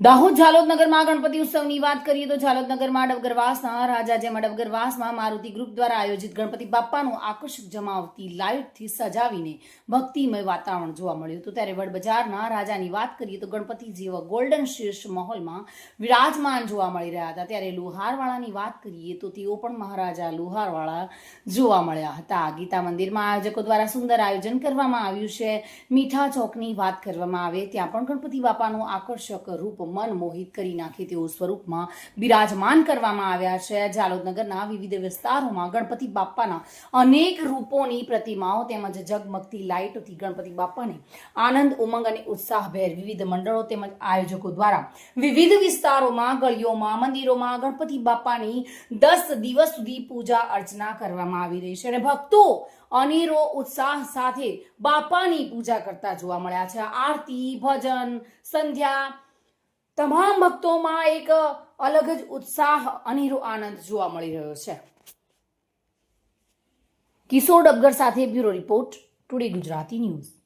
દાહોદ ઝાલોદ નગરમાં ગણપતિ ઉત્સવની વાત કરીએ તો ઝાલોદ નગરમાં ડબગરવાસના રાજા જેમાં ડબગરવાસમાં મારુતિ ગ્રુપ દ્વારા આયોજિત ગણપતિ બાપ્પાનું આકર્ષક જમાવતી લાઇટથી સજાવીને ભક્તિમય વાતાવરણ જોવા મળ્યું હતું. ત્યારે વડબજારના રાજાની વાત કરીએ તો ગણપતિ જેવા ગોલ્ડન શીર્ષ મહોલમાં વિરાજમાન જોવા મળી રહ્યા હતા. ત્યારે લુહારવાળાની વાત કરીએ તો તેઓ પણ મહારાજા લુહારવાળા જોવા મળ્યા હતા. ગીતા મંદિરમાં આયોજકો દ્વારા સુંદર આયોજન કરવામાં આવ્યું છે. મીઠા ચોકની વાત કરવામાં આવે, ત્યાં પણ ગણપતિ બાપાનું આકર્ષક રૂપ મન મોહિત કરી નાખે તેવું સ્વરૂપમાં બિરાજમાન કરવામાં આવ્યા છે. જાલોદનગરના વિવિધ વિસ્તારોમાં ગણપતિ બાપાના અનેક રૂપોની પ્રતિમાઓ તેમજ ઝગમગતી લાઇટોથી ગણપતિ બાપાને આનંદ, ઉમંગ અને ઉત્સાહભેર વિવિધ મંડળો તેમજ આયોજકો દ્વારા વિવિધ વિસ્તારોમાં ગળીઓમાં મંદિરોમાં ગણપતિ બાપાની દસ દિવસ સુધી પૂજા અર્ચના કરવામાં આવી રહી છે અને ભક્તો અનેરો ઉત્સાહ સાથે બાપાની પૂજા કરતા જોવા મળ્યા છે. આરતી, ભજન, સંધ્યા તમામ ભક્તોમાં એક અલગ જ ઉત્સાહ, અનિરો આનંદ જોવા મળી રહ્યો છે. કિશોર ડબગર સાથે bureau report, today Gujarati news.